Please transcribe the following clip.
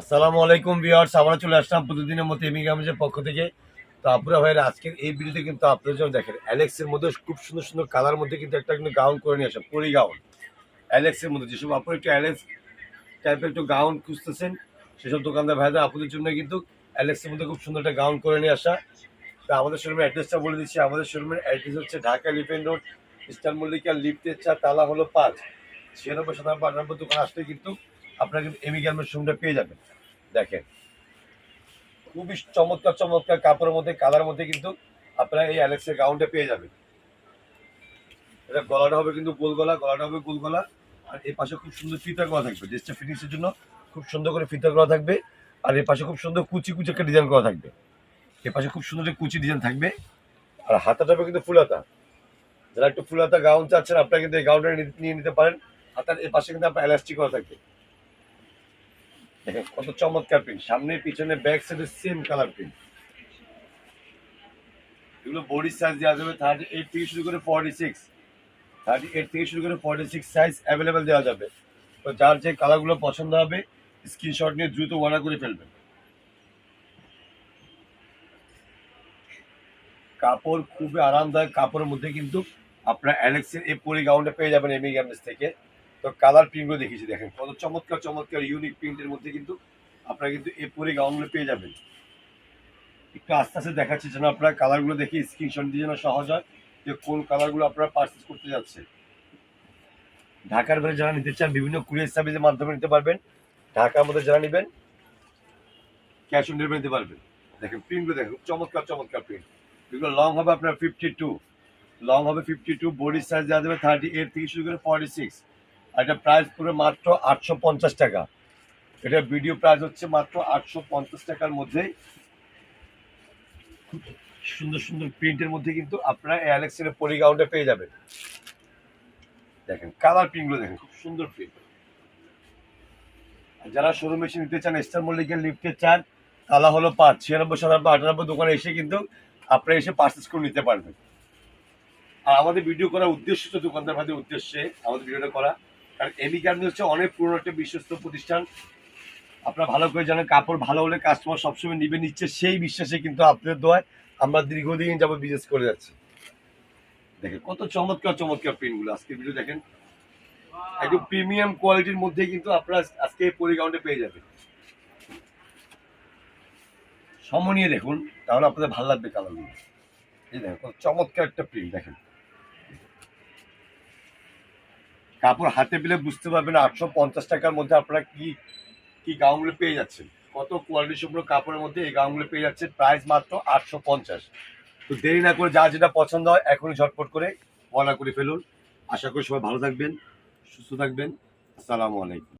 আসসালামু আলাইকুম ভিউয়ার্স আমরা চলে আসলাম প্রতিদিনের মতো এমি পক্ষ থেকে। তো আপনারা ভাইয়ের, আজকের এই ভিডিওতে কিন্তু আপনারা যেমন দেখেন অ্যালেক্সের মধ্যে খুব সুন্দর সুন্দর কালার মধ্যে কিন্তু একটা কিন্তু গাউন করে নিয়ে আসা, পরি গাউন অ্যালেক্সের মধ্যে যেসব আপনারা একটু অ্যালেক্স টাইপের একটু গাউন খুঁজতেছেন, সেসব দোকানদার ভাইদের আপনাদের জন্য কিন্তু অ্যালেক্সের মধ্যে খুব সুন্দর একটা গাউন করে নিয়ে আসা। তো আমাদের শোরুমের অ্যাড্রেসটা বলে দিচ্ছি, আমাদের শোরুমের অ্যাড্রেস হচ্ছে ঢাকা লিপেন রোড ইস্টার মল্লিকা লিফটের চা, তালা হলো পাঁচ। ছিয়ানব্বই সাতানব্বই আটানব্বই দোকান আসলে কিন্তু আপনারা কিন্তু এমি গার্মেন্ট শোরুমটা পেয়ে যাবেন। দেখেন। খুবই চমৎকার চমৎকার কাপড়ের মধ্যে কালার মধ্যে কিন্তু আপনারা এই অ্যালেক্সের গাউনটা পেয়ে যাবেন। এটা গলাটা হবে কিন্তু গোল গলা, গলাটা হবে গোল গলা। আর এর পাশে খুব সুন্দর ফিতা করা থাকবে। ড্রেসটা ফিটিংসের জন্য খুব সুন্দর করে ফিতা করা থাকবে। আর এই পাশে খুব সুন্দর কুচি কুচি একটা ডিজাইন করা থাকবে। এ পাশে খুব সুন্দর কুচি ডিজাইন থাকবে। আর হাতাটা হবে কিন্তু ফুলাতা যারা একটু ফুলাতা গাউন চাচ্ছেন, আপনারা কিন্তু এই গাউনটা নিয়ে নিতে পারেন। হাতার এর পাশে কিন্তু আপনার এলাস্টিক করা থাকবে। কত চমৎকার প্রিন্ট সামনে পিছনে ব্যাক সেম কালার প্রিন্ট এগুলো বডি সাইজ দেওয়া যাবে থার্টি এইট থেকে শুরু করে ফর্টি সিক্স থার্টি এইট থেকে শুরু করে ফর্টি সিক্স সাইজ অ্যাভেলেবেল দেওয়া যাবে। তো যার যে কালারগুলো পছন্দ হবে স্ক্রিনশট নিয়ে দ্রুত অর্ডার করে ফেলবেন। কাপড় খুবই আরামদায়ক, কাপড়ের মধ্যে কিন্তু আপনার অ্যালেক্সের এই পরি গাউনটা পেয়ে যাবেন এমি গ্যামস থেকে। তো কালার প্রিন্টগুলো দেখিয়েছি, দেখেন। কত চমৎকার চমৎকার ইউনিক প্রিন্টের মধ্যে কিন্তু আপনারা কিন্তু এই পরি গাউনগুলো পেয়ে যাবেন। একটু আস্তে আস্তে দেখাচ্ছি যেন আপনারা কালারগুলো দেখে স্ক্রিনশট দিয়ে যেন সহজ হয় যে কোন কালারগুলো আপনারা পারচেস করতে যাচ্ছে ঢাকার বাইরে যারা নিতে চান, বিভিন্ন কুরিয়ার সার্ভিসের মাধ্যমে নিতে পারবেন। ঢাকার মধ্যে যারা নেবেন ক্যাশ অন ডেলিভারি নিতে পারবেন। দেখেন প্রিন্টগুলো দেখেন চমৎকার চমৎকার প্রিন্ট এগুলো লং হবে আপনার ফিফটি টু লং হবে ফিফটি টু বডি সাইজ দেওয়া যাবে থার্টি এইট থেকে শুরু করে ফর্টি সিক্স এটা প্রাইস পুরো মাত্র আটশো পঞ্চাশ টাকা। এটা ভিডিও প্রাইস হচ্ছে মাত্র আটশো পঞ্চাশ টাকার মধ্যেই। সুন্দর সুন্দর প্রিন্টের মধ্যে কিন্তু আপনারা অ্যালেক্সের পলিগ্রাউন্ডে পেয়ে যাবেন। দেখেন কালার প্রিন্টগুলো দেখেন, খুব সুন্দর প্রিন্ট যারা শোরুম এসে নিতে চান স্টার মল্লিকের লিফটের চান, তালা হলো পাঁচ, ছিয়ানব্বই, সাতানব্বই, আটানব্বই দোকানে এসে কিন্তু আপনারা এসে পার্চেস করে নিতে পারবেন। আর আমাদের ভিডিও করার উদ্দেশ্য তো দোকানদার ভাইদের উদ্দেশ্যে আমাদের ভিডিওটা করা। কারণ এমি গার্মেন্টস হচ্ছে অনেক পুরনো একটা বিশ্বস্ত প্রতিষ্ঠান। আপনারা ভালো করে জানেন, কাপড় ভালো হলে কাস্টমার সবসময় নিবে, নিচ্ছে সেই বিশ্বাসে কিন্তু আপনাদের দোয়ায় আমরা দীর্ঘদিন যাব বিজনেস করে যাচ্ছি। দেখেন, কত চমৎকার চমৎকার প্রিন্টগুলো আজকে ভিডিও দেখেন। একদম প্রিমিয়াম কোয়ালিটির মধ্যে কিন্তু আপনারা আজকে পরিগাউন্ডে পেয়ে যাবেন। সমনিয়ে দেখুন, তাহলে আপনাদের ভালো লাগবে কালারগুলো এই দেখেন, কত চমৎকার একটা প্রিন্ট দেখেন। কাপড় হাতে পেলে বুঝতে পারবেন আটশো পঞ্চাশ টাকার মধ্যে আপনারা কি কি গাউনগুলো পেয়ে যাচ্ছেন। কত কোয়ালিটি সম্পূর্ণ কাপড়ের মধ্যে এই গাউনগুলো পেয়ে যাচ্ছে প্রাইস মাত্র আটশো পঞ্চাশ। তো দেরি না করে যা যেটা পছন্দ হয়, এখনই ঝটপট করে অর্ডার করে ফেলুন। আশা করি সবাই ভালো থাকবেন, সুস্থ থাকবেন। আসসালামু আলাইকুম।